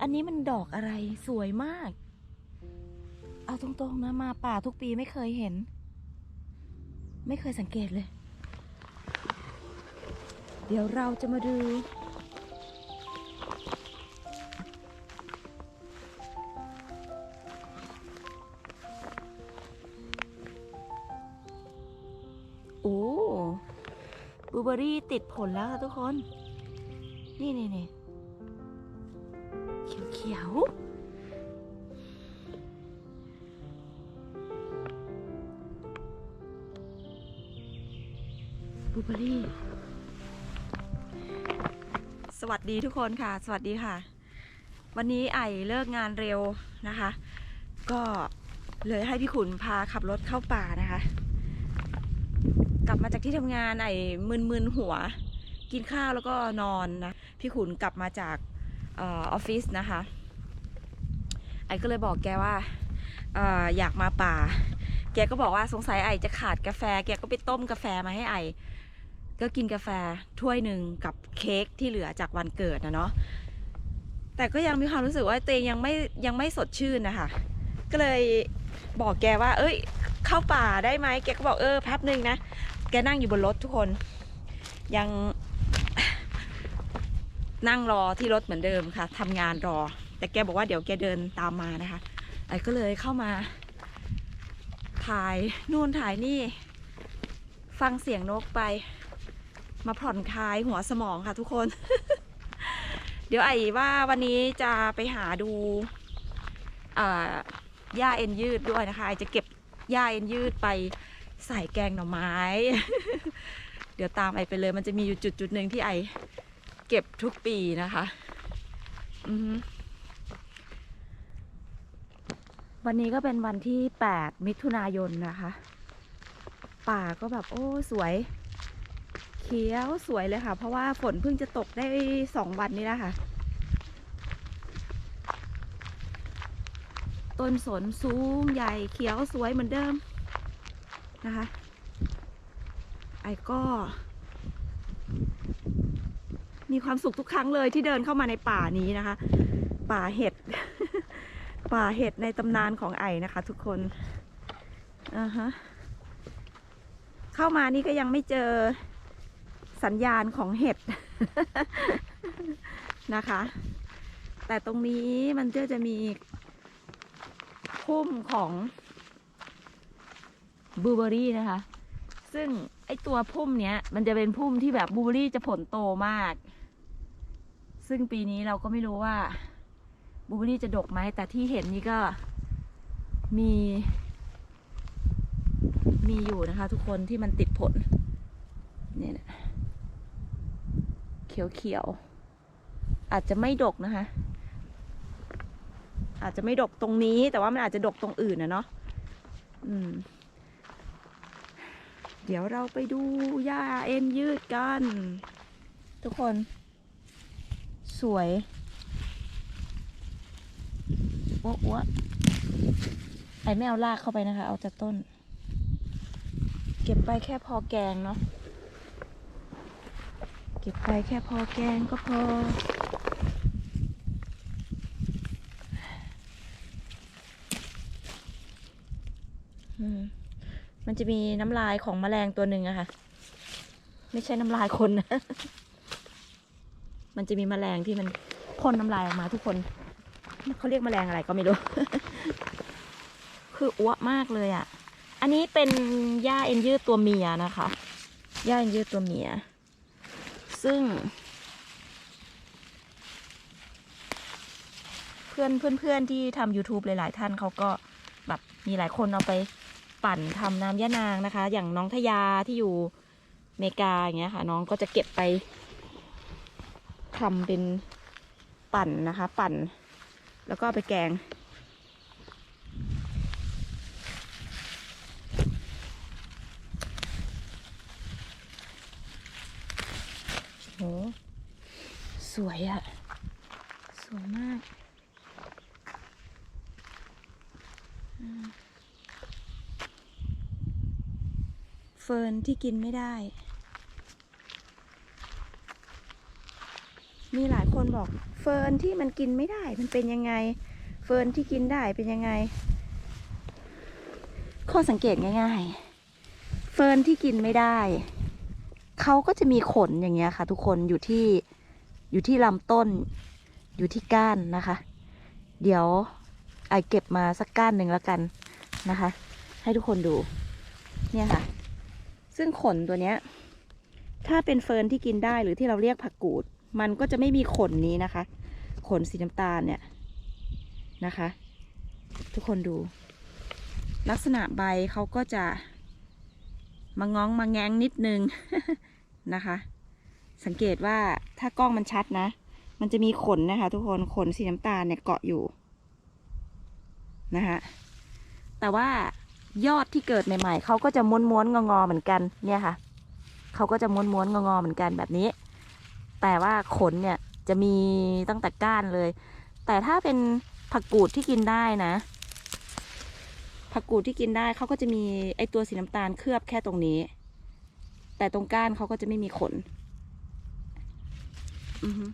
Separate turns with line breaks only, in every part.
อันนี้มันดอกอะไรสวยมาก เอาตรงๆนะมาป่าทุกปีไม่เคยเห็น ไม่เคยสังเกตเลย เดี๋ยวเราจะมาดู โอ้บลูเบอรี่ติดผลแล้วค่ะทุกคน นี่นี่นี่ ขียว บูเบอรี่ สวัสดีทุกคนค่ะ สวัสดีค่ะ วันนี้ไอเลิกงานเร็วนะคะ ก็เลยให้พี่ขุนพาขับรถเข้าป่านะคะ กลับมาจากที่ทำงานไอมึนๆหัวกินข้าวแล้วก็นอนนะ พี่ขุนกลับมาจากออฟฟิศนะคะ ไอ้ก็เลยบอกแกว่าอออยากมาป่า แกก็บอกว่าสงสัยไอจะขาดกาแฟ แกก็ไปต้มกาแฟมาให้ไอ ก็กินกาแฟถ้วยหนึ่งกับเค้กที่เหลือจากวันเกิดนะเนาะ แต่ก็ยังมีความรู้สึกว่าตัวเองยังไม่ยังไม่สดชื่นนะคะ ก็เลยบอกแกว่า เอ้ย เข้าป่าได้ไหม แกก็บอกเออแป๊บหนึ่งนะ แกนั่งอยู่บนรถทุกคน ยังนั่งรอที่รถเหมือนเดิมค่ะทำงานรอ แต่แกบอกว่าเดี๋ยวแกเดินตามมานะคะไอ้ก็เลยเข้ามา ถ่ายนู่นถ่ายนี่ ฟังเสียงนกไป มาผ่อนคลายหัวสมองค่ะทุกคน เดี๋ยวไอ้ว่าวันนี้จะไปหาดูหญ้าเอ็นยืดด้วยนะคะไอจะเก็บหญ้าเอ็นยืดไปใส่แกงหน่อไม้ เดี๋ยวตามไอไปเลยมันจะมีอยู่จุดจุดหนึ่งที่ไอเก็บทุกปีนะคะ อือฮึ วันนี้ก็เป็นวันที่ 8 มิถุนายนนะคะ ป่าก็แบบโอ้สวย เขียวสวยเลยค่ะ เพราะว่าฝนเพิ่งจะตกได้สองวันนี้นะคะต้นสนสูงใหญ่เขียวสวยเหมือนเดิมนะคะ ไอ้ก็ มีความสุขทุกครั้งเลยที่เดินเข้ามาในป่านี้นะคะ ป่าเห็ด ป่าเห็ดในตำนานของไอ้นะคะ ทุกคนอ่าฮะเข้ามานี่ก็ยังไม่เจอสัญญาณของเห็ดนะคะ แต่ตรงนี้มันก็จะมีพุ่มของบูเบอรี่นะคะ ซึ่งไอตัวพุ่มเนี้ย มันจะเป็นพุ่มที่แบบบูเบอรี่จะผลโตมาก ซึ่งปีนี้เราก็ไม่รู้ว่า บูเบอรี่จะดกไหม แต่ที่เห็นนี่ก็มี มีอยู่นะคะ ทุกคนที่มันติดผลเนี่ยนะเขียวๆ อาจจะไม่ดกนะคะ อาจจะไม่ดกตรงนี้แต่ว่ามันอาจจะดกตรงอื่นนะเนาะอืม เดี๋ยวเราไปดูหญ้าเอ็นยืดกัน ทุกคน สวย อ้วอ้วไอไม่เอาลากเข้าไปนะคะ เอาแต่ต้น เก็บไปแค่พอแกงเนาะเก็บไปแค่พอแกงก็พอมมันจะมีน้ำลายของแมลงตัวหนึ่งอะค่ะ ไม่ใช่น้ำลายคนนะ มันจะมีแมลงที่มันพ่นน้ำลายออกมาทุกคน เขาเรียกแมลงอะไรก็ไม่รู้ คืออ้วมากเลยอะอันนี้เป็นหญ้าเอ็นยืดตัวเมียนะคะหญ้าเอ็นยืดตัวเมีย ซึ่ง เพื่อนเพื่อนเพื่อนที่ทำ YouTube หลาย ๆ ท่านเขาก็แบบมีหลายคนเอาไปปั่นทำน้ำยะนางนะคะ อย่างน้องทยาที่อยู่อเมริกาอย่างเงี้ยค่ะ น้องก็จะเก็บไปทำเป็นปั่นนะคะ ปั่น แล้วก็ไปแกง โห สวยอะสวยมากเฟิร์นที่กินไม่ได้ มีหลายคนบอก เฟิร์นที่มันกินไม่ได้มันเป็นยังไง เฟิร์นที่กินได้เป็นยังไง ข้อสังเกตง่ายๆ เฟิร์นที่กินไม่ได้เขาก็จะมีขนอย่างเงี้ยค่ะ ทุกคนอยู่ที่อยู่ที่ลำต้น อยู่ที่ก้านนะคะ เดี๋ยวไอเก็บมาสักก้านหนึ่งแล้วกันนะคะ ให้ทุกคนดู เนี่ยค่ะ ซึ่งขนตัวเนี้ย ถ้าเป็นเฟิร์นที่กินได้หรือที่เราเรียกผักกูด มันก็จะไม่มีขนนี้นะคะ ขนสีน้ำตาลเนี่ยนะคะ ทุกคนดู ลักษณะใบเขาก็จะมาง้องมาแงงนิดนึงนะคะ สังเกตว่าถ้ากล้องมันชัดนะ มันจะมีขนนะคะ ทุกคนขนสีน้ำตาลเนี่ยเกาะอยู่นะคะแต่ว่ายอดที่เกิดใหม่ ๆ เขาก็จะม้วนๆงอๆเหมือนกันเนี่ยค่ะ เขาก็จะม้วนๆงอๆเหมือนกันแบบนี้ แต่ว่าขนเนี่ยจะมีตั้งแต่ก้านเลย แต่ถ้าเป็นผักกูดที่กินได้นะ ผักกูดที่กินได้เขาก็จะมีไอตัวสีน้ำตาลเคลือบแค่ตรงนี้ แต่ตรงก้านเขาก็จะไม่มีขนอือฮึ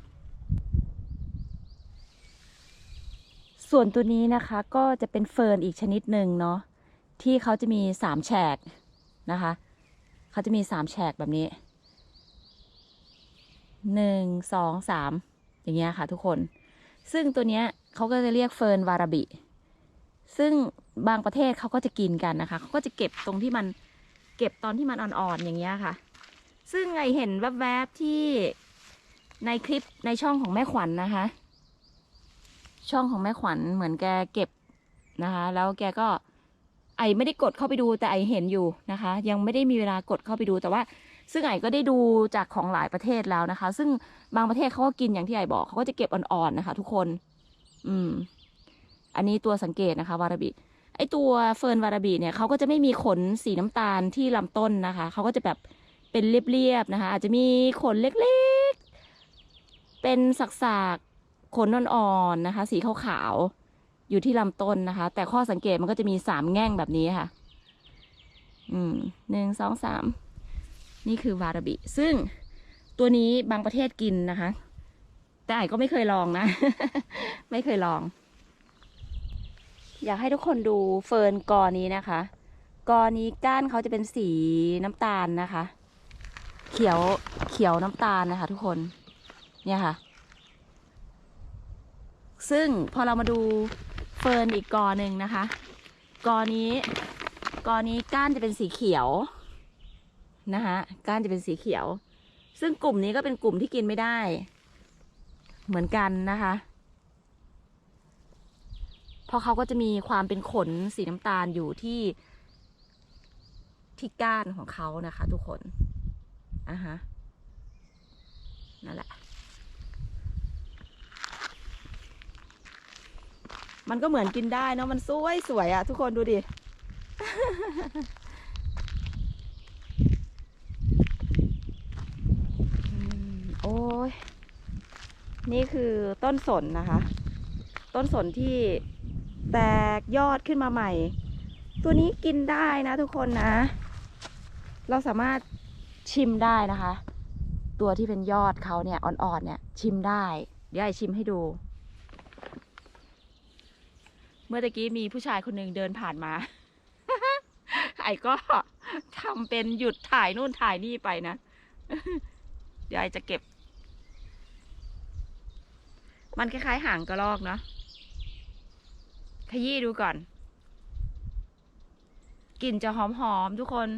ส่วนตัวนี้นะคะก็จะเป็นเฟิร์นอีกชนิดหนึ่งเนาะที่เขาจะมีสามแฉกนะคะ เขาจะมีสามแฉกแบบนี้ หนึ่งสองสามอย่างเงี้ยค่ะทุกคน ซึ่งตัวเนี้ยเขาก็จะเรียกเฟิร์นวาราบิ ซึ่งบางประเทศเขาก็จะกินกันนะคะเขาก็จะเก็บตรงที่มันเก็บตอนที่มันอ่อนๆอย่างเงี้ยค่ะ ซึ่งไอเห็นแวบๆที่ในคลิปในช่องของแม่ขวัญนนะคะ ช่องของแม่ขวัญเหมือนแกเก็บนะคะ แล้วแกก็ไอไม่ได้กดเข้าไปดูแต่ไอเห็นอยู่นะคะ ยังไม่ได้มีเวลากดเข้าไปดูแต่ว่า ซึ่งไอก็ได้ดูจากของหลายประเทศแล้วนะคะ ซึ่งบางประเทศเขาก็กินอย่างที่ไอบอกเขาก็จะเก็บอ่อนๆนะคะ ทุกคน อืม อันนี้ตัวสังเกตนะคะ วาราบิไอตัวเฟิร์นวาราบิเนี่ยเขาก็จะไม่มีขนสีน้ำตาลที่ลำต้นนะคะเขาก็จะแบบเป็นเรียบๆนะคะ อาจจะมีขนเล็กๆ เป็นสักๆขนอ่อนๆนะคะ สีขาวๆอยู่ที่ลำต้นนะคะ แต่ข้อสังเกตมันก็จะมีสามแง่งแบบนี้ค่ะ อืมหนึ่งสองสาม นี่คือวาราบิ ซึ่งตัวนี้บางประเทศกินนะคะ แต่ไอ้ก็ไม่เคยลองนะ ไม่เคยลอง อยากให้ทุกคนดูเฟิร์นกอนี้นะคะ กอนี้ก้านเขาจะเป็นสีน้ำตาลนะคะ เขียวเขียวน้ำตาลนะคะ ทุกคน เนี่ยค่ะ ซึ่งพอเรามาดูเฟิร์นอีกกอหนึ่งนะคะ กอนี้ กอนี้ก้านจะเป็นสีเขียว นะคะก้านจะเป็นสีเขียว ซึ่งกลุ่มนี้ก็เป็นกลุ่มที่กินไม่ได้ เหมือนกันนะคะ เพราะเขาก็จะมีความเป็นขนสีน้ำตาลอยู่ที่ ที่ก้านของเขานะคะ ทุกคนอะฮะนั่นแหละ มันก็เหมือนกินได้เนาะมันสวยสวยอะทุกคนดูดิ อืม โอ้ย นี่คือต้นสนนะคะ ต้นสนที่แตกยอดขึ้นมาใหม่ ตัวนี้กินได้นะทุกคนนะ เราสามารถชิมได้นะคะ ตัวที่เป็นยอดเขาเนี่ยอ่อนๆเนี่ย ชิมได้ เดี๋ยวไอชิมให้ดู เมื่อตะกี้มีผู้ชายคนหนึ่งเดินผ่านมา ไอก็ทำเป็นหยุดถ่ายนู่นถ่ายนี่ไปนะ เดี๋ยวไอจะเก็บ มันคล้ายๆหางกระรอกเนาะขยี้ดูก่อน กลิ่นจะหอมๆทุกคน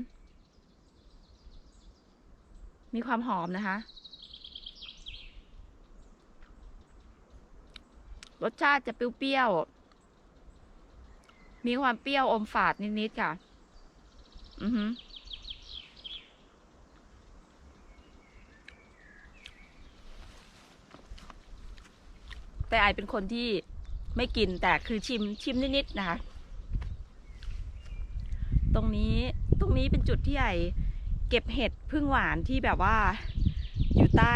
มีความหอมนะคะ รสชาติจะเปรี้ยวๆ มีความเปรี้ยวอมฝาดนิดๆค่ะ อือฮึ แต่ไอเป็นคนที่ไม่กินแต่คือชิมชิมนิดๆนะคะ ตรงนี้ตรงนี้เป็นจุดที่ไอเก็บเห็ดพึ่งหวานที่แบบว่าอยู่ใต้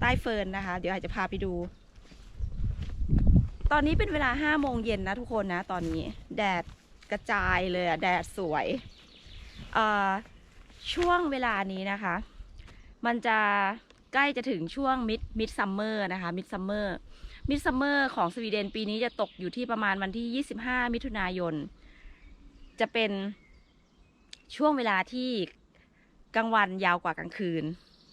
ใต้เฟิร์นนะคะ เดี๋ยวไอจะพาไปดู ตอนนี้เป็นเวลาห้าโมงเย็นนะทุกคนนะ ตอนนี้แดดกระจายเลยอะแดดสวยช่วงเวลานี้นะคะ มันจะใกล้จะถึงช่วงมิดมิดซัมเมอร์นะคะมิดซัมเมอร์ มิดซัมเมอร์ของสวีเดนปีนี้จะตกอยู่ที่ประมาณวันที่ 25 มิถุนายน จะเป็นช่วงเวลาที่กลางวันยาวกว่ากลางคืน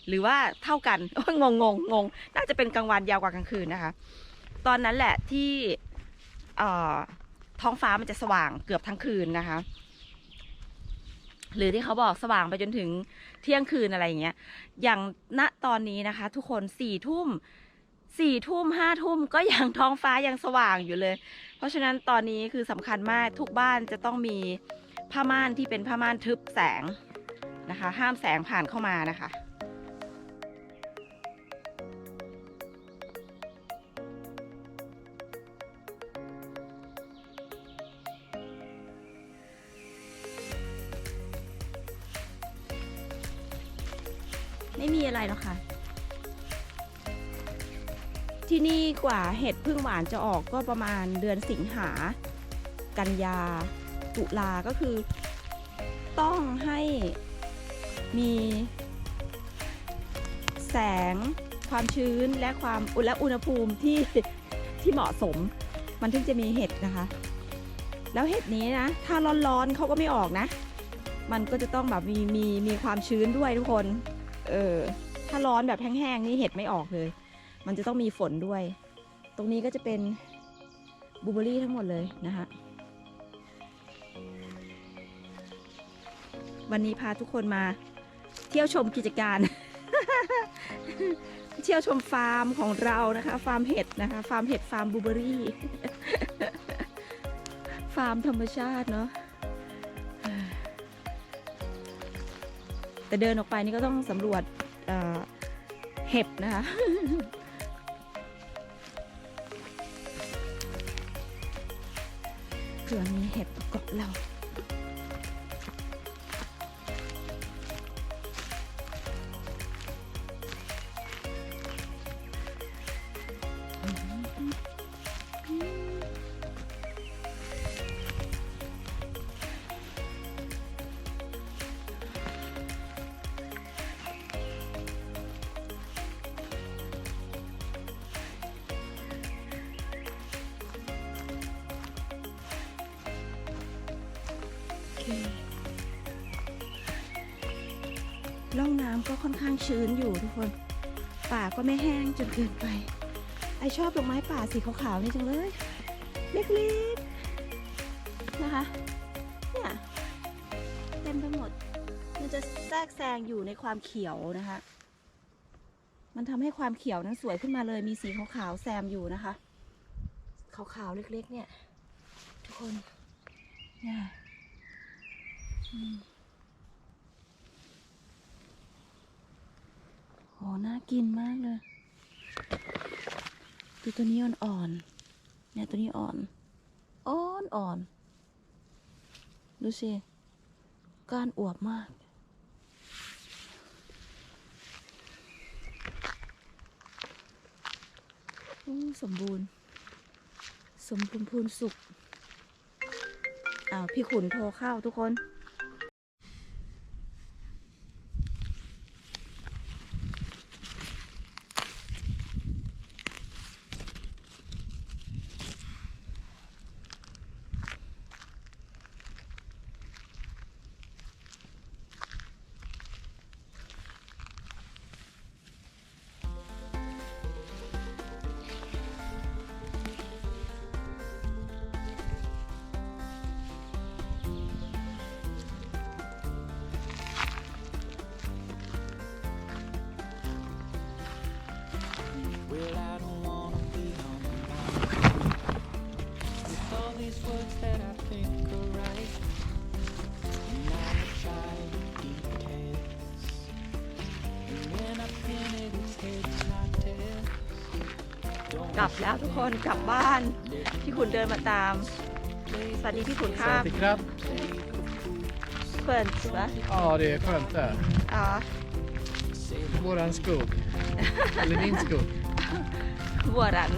หรือว่าเท่ากันโอ้ยงงงงงงน่าจะเป็นกลางวันยาวกว่ากลางคืนนะคะ ตอนนั้นแหละที่ท้องฟ้ามันจะสว่างเกือบทั้งคืนนะคะ หรือที่เขาบอกสว่างไปจนถึงเที่ยงคืนอะไรอย่างเงี้ย อย่างณตอนนี้นะคะ ทุกคนสี่ทุ่ม สี่ทุ่มห้าทุ่มก็ยังท้องฟ้ายังสว่างอยู่เลย เพราะฉะนั้นตอนนี้คือสำคัญมากทุกบ้านจะต้องมีผ้าม่านที่เป็นผ้าม่านทึบแสงนะคะ ห้ามแสงผ่านเข้ามานะคะไม่มีอะไรหรอกค่ะ ที่นี่กว่าเห็ดพึ่งหวานจะออกก็ประมาณเดือนสิงหา กันยา ตุลาก็คือ ต้องให้มี แสง ความชื้นและความอุณและอุณหภูมิที่ที่เหมาะสม มันถึงจะมีเห็ดนะคะ แล้วเห็ดนี้นะ ถ้าร้อนๆเขาก็ไม่ออกนะ มันก็จะต้องแบบมีมีมีความชื้นด้วยทุกคน เออ ถ้าร้อนแบบแห้งๆนี่เห็ดไม่ออกเลย มันจะต้องมีฝนด้วย ตรงนี้ก็จะเป็นบูเบอรี่ทั้งหมดเลยนะคะวันนี้พาทุกคนมาเที่ยวชมกิจการ เที่ยวชมฟาร์มของเรานะคะ ฟาร์มเห็ดนะคะ ฟาร์มเห็ดฟาร์มบูเบอรี่ ฟาร์มธรรมชาติเนาะแต่เดินออกไปนี่ก็ต้องสำรวจเห็บนะคะ เผื่อมีเห็บเกาะเรา ก็ค่อนข้างชื้นอยู่ทุกคน ป่าก็ไม่แห้งจนเกินไป ไอชอบดอกไม้ป่าสีขาวๆนี่จังเลย เล็กๆ นะคะ เนี่ยเต็มไปหมด มันจะแทรกแซงอยู่ในความเขียวนะคะ มันทำให้ความเขียวนั้นสวยขึ้นมาเลย มีสีขาวๆแซมอยู่นะคะ ขาวๆเล็กๆ เนี่ย ทุกคน เนี่ย อืม โหน่ากินมากเลย ดูตัวนี้อ่อนๆเนี่ยตัวนี้อ่อน อ่อนอ่อน ดูสิ ก้านอวบมาก สมบูรณ์ สมบูรณ์พูนสุขอ้าวพี่ขุนโทรเข้าทุกคน กลับแล้วทุกคนกลับบ้าน พี่ขุนเดินมาตาม สวัสดีพี่ขุนครับ
Lite grabb.
เพื่อนวะ
Ja, det är skönt där.
อ๋อ
Våran skog. Eller min skog.
บัวรัน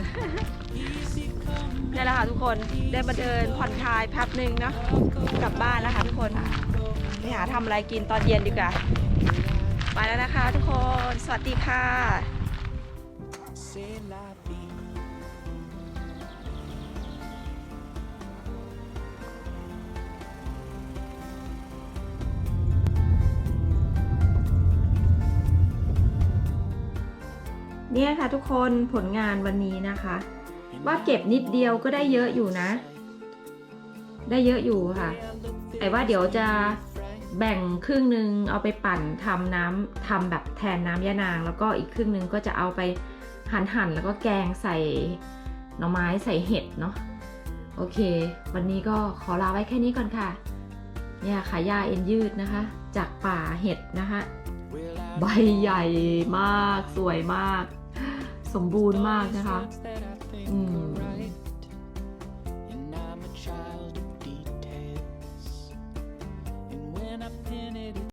นี่แหละค่ะทุกคนได้มาเดินผ่อนคลายแป๊บหนึ่งเนาะกลับบ้านแล้วค่ะทุกคนไปหาทำอะไรกินตอนเย็นดีกว่าไปแล้วนะคะ ทุกคนสวัสดีค่ะเนี่ยค่ะทุกคนผลงานวันนี้นะคะ ว่าเก็บนิดเดียวก็ได้เยอะอยู่นะ ได้เยอะอยู่ค่ะไอ้ว่าเดี๋ยวจะแบ่งครึ่งหนึ่งเอาไปปั่นทำน้ำทำแบบแทนน้ำยะนาง แล้วก็อีกครึ่งหนึ่งก็จะเอาไปหั่นหั่นๆแล้วก็แกงใส่หน่อไม้ใส่เห็ดเนาะโอเค วันนี้ก็ขอลาไว้แค่นี้ก่อนค่ะเนี่ยค่ะหญ้าเอ็นยืดนะคะ จากป่าเห็ดนะคะ ใบใหญ่มากสวยมาก สมบูรณ์มากนะคะ
that I think
อืม